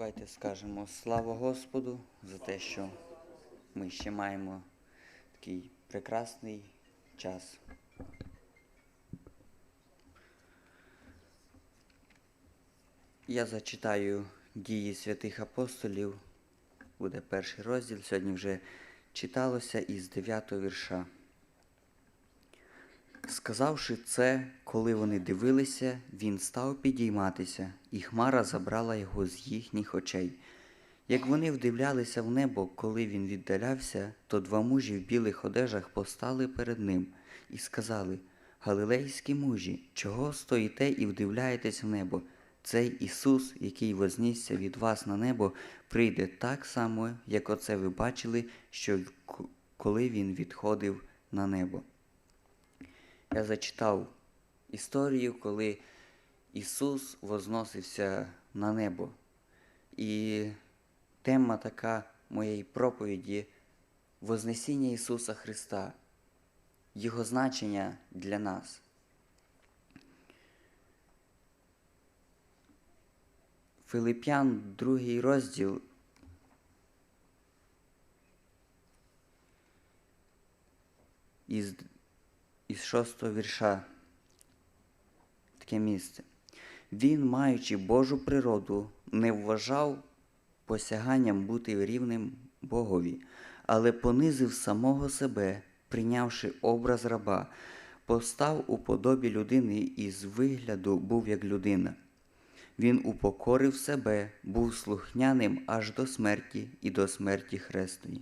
Давайте скажемо слава Господу за те, що ми ще маємо такий прекрасний час. Я зачитаю дії святих апостолів. Буде перший розділ. Сьогодні вже читалося із 9 вірша. Сказавши це, коли вони дивилися, він став підійматися, і хмара забрала його з їхніх очей. Як вони вдивлялися в небо, коли він віддалявся, то два мужі в білих одежах постали перед ним і сказали: Галилейські мужі, чого стоїте і вдивляєтесь в небо? Цей Ісус, який вознісся від вас на небо, прийде так само, як оце ви бачили, що коли він відходив на небо. Я зачитав історію, коли Ісус возносився на небо. І тема така моєї проповіді Вознесіння Ісуса Христа, Його значення для нас. Филип'ян, другий розділ. Із, із шостого вірша таке місце. Він, маючи Божу природу, не вважав посяганням бути рівним Богові, але понизив самого себе, прийнявши образ раба, постав у подобі людини і з вигляду був як людина. Він упокорив себе, був слухняним аж до смерті і до смерті хрестої.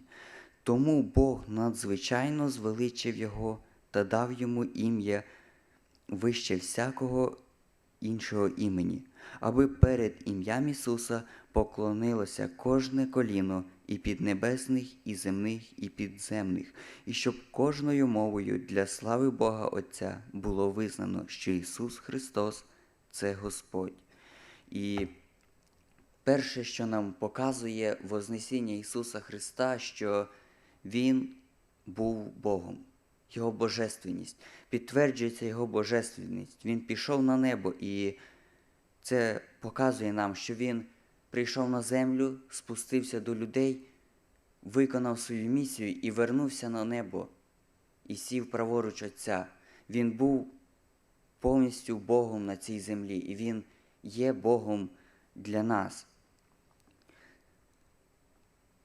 Тому Бог надзвичайно звеличив його та дав йому ім'я вище всякого іншого імені, аби перед ім'ям Ісуса поклонилося кожне коліно і піднебесних, і земних, і підземних, і щоб кожною мовою для слави Бога Отця було визнано, що Ісус Христос це Господь. І перше, що нам показує Вознесіння Ісуса Христа, що Він був Богом, Його божественність, підтверджується Його божественність. Він пішов на небо, і це показує нам, що Він прийшов на землю, спустився до людей, виконав свою місію і вернувся на небо і сів праворуч Отця. Він був повністю Богом на цій землі, і Він є Богом для нас.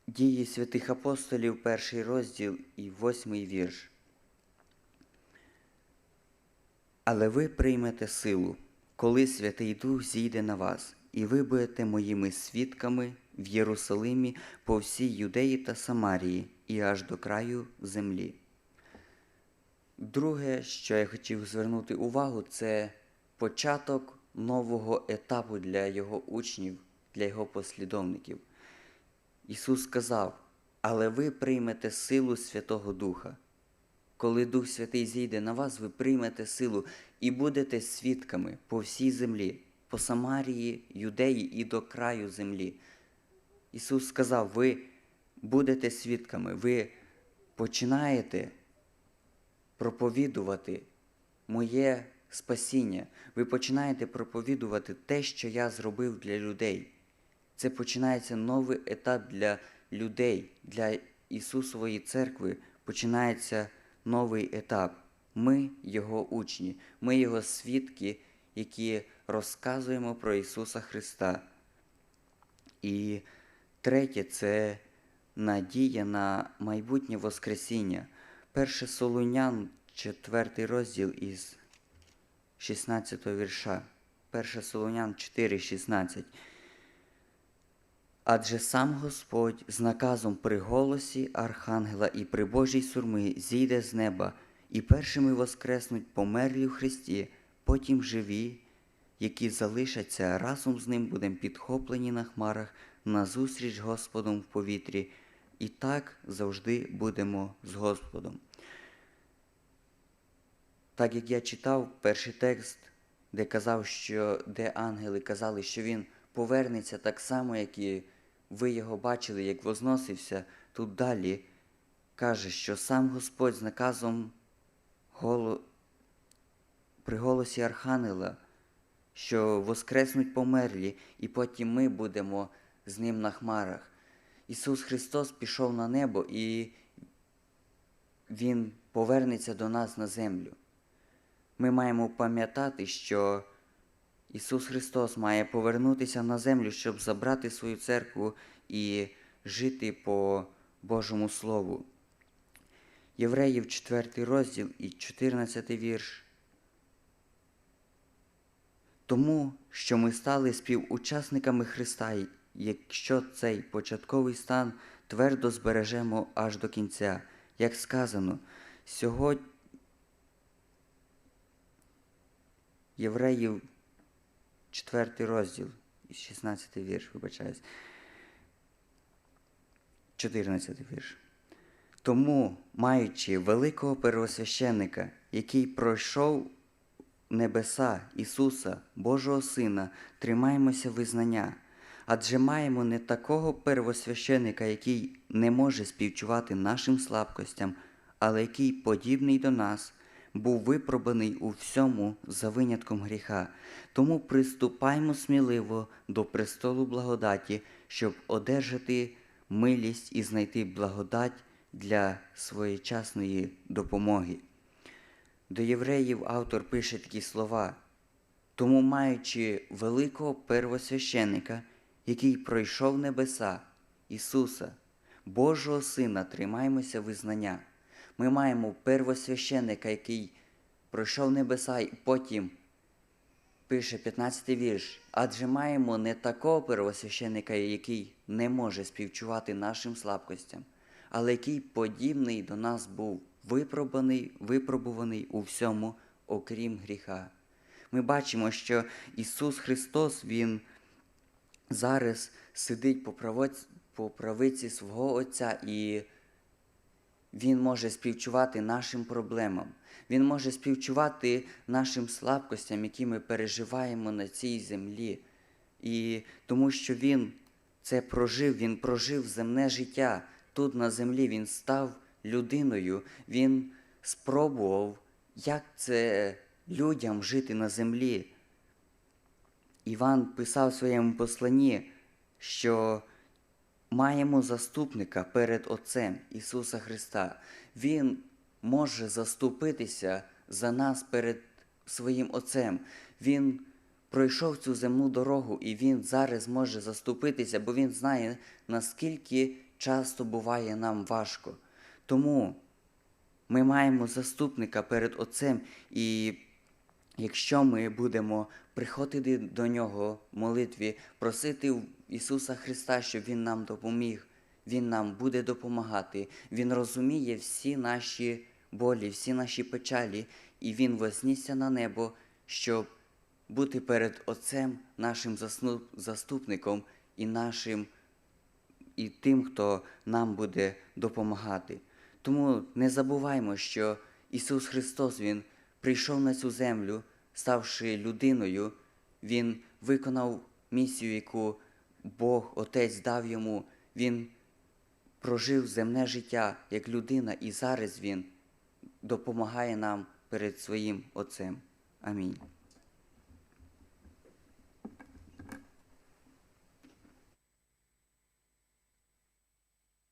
Дії святих апостолів, перший розділ і восьмий вірш. Але ви приймете силу, коли Святий Дух зійде на вас, і ви будете моїми свідками в Єрусалимі по всій Юдеї та Самарії і аж до краю землі. Друге, що я хотів звернути увагу, це початок нового етапу для його учнів, для його послідовників. Ісус сказав: Але ви приймете силу Святого Духа. Коли Дух Святий зійде на вас, ви приймете силу і будете свідками по всій землі, по Самарії, Юдеї і до краю землі. Ісус сказав: ви будете свідками, ви починаєте проповідувати моє спасіння. Ви починаєте проповідувати те, що я зробив для людей. Це починається новий етап для людей, для Ісусової церкви починається новий етап. Ми Його учні, ми Його свідки, які розказуємо про Ісуса Христа. І третє це надія на майбутнє Воскресіння. Перше Солунян, 4 розділ із 16 вірша. Перше Солонян 4, 16. Адже сам Господь з наказом при голосі Архангела і при Божій сурми зійде з неба, і першими воскреснуть померлі в Христі, потім живі, які залишаться разом з ним будемо підхоплені на хмарах назустріч Господом в повітрі, і так завжди будемо з Господом. Так як я читав перший текст, де казав, що де ангели казали, що він повернеться так само, як і ви його бачили, як возносився, тут далі каже, що сам Господь з наказом голо... при голосі Архангела, що воскреснуть померлі, і потім ми будемо з ним на хмарах. Ісус Христос пішов на небо і Він повернеться до нас на землю. Ми маємо пам'ятати, що Ісус Христос має повернутися на землю, щоб забрати свою церкву і жити по Божому Слову. Євреїв 4 розділ і 14 вірш. Тому, що ми стали співучасниками Христа, якщо цей початковий стан твердо збережемо аж до кінця, як сказано, сьогодні Євреїв 4 розділ, і 16 вірш, вибачаюсь. 14 вірш. Тому, маючи великого первосвященника, який пройшов небеса Ісуса, Божого Сина, тримаємося визнання. Адже маємо не такого первосвященика, який не може співчувати нашим слабкостям, але який, подібний до нас, був випробаний у всьому за винятком гріха. Тому приступаймо сміливо до престолу благодаті, щоб одержати милість і знайти благодать для своєчасної допомоги. До євреїв автор пише такі слова. Тому, маючи великого первосвященика, який пройшов небеса, Ісуса, Божого Сина, тримаємося визнання. Ми маємо первосвященика, який пройшов небеса, і потім пише 15 вірш. Адже маємо не такого первосвященика, який не може співчувати нашим слабкостям, але який подібний до нас був, випробаний, випробуваний у всьому, окрім гріха. Ми бачимо, що Ісус Христос, Він зараз сидить по правиці свого Отця і він може співчувати нашим проблемам. Він може співчувати нашим слабкостям, які ми переживаємо на цій землі. І тому що Він це прожив, Він прожив земне життя. Тут на землі Він став людиною, Він спробував, як це людям жити на землі. Іван писав в своєму посланні, що маємо заступника перед Отцем Ісуса Христа. Він може заступитися за нас перед своїм Отцем. Він пройшов цю земну дорогу, і Він зараз може заступитися, бо Він знає, наскільки часто буває нам важко. Тому ми маємо заступника перед Отцем, і якщо ми будемо приходити до Нього в молитві, просити Ісуса Христа, щоб Він нам допоміг, Він нам буде допомагати, Він розуміє всі наші болі, всі наші печалі, і Він вознісся на небо, щоб бути перед Отцем, нашим заступником і нашим і тим, хто нам буде допомагати. Тому не забуваймо, що Ісус Христос Він прийшов на цю землю, ставши людиною, Він виконав місію, яку Бог Отець дав йому. Він прожив земне життя як людина, і зараз Він допомагає нам перед своїм Отцем. Амінь.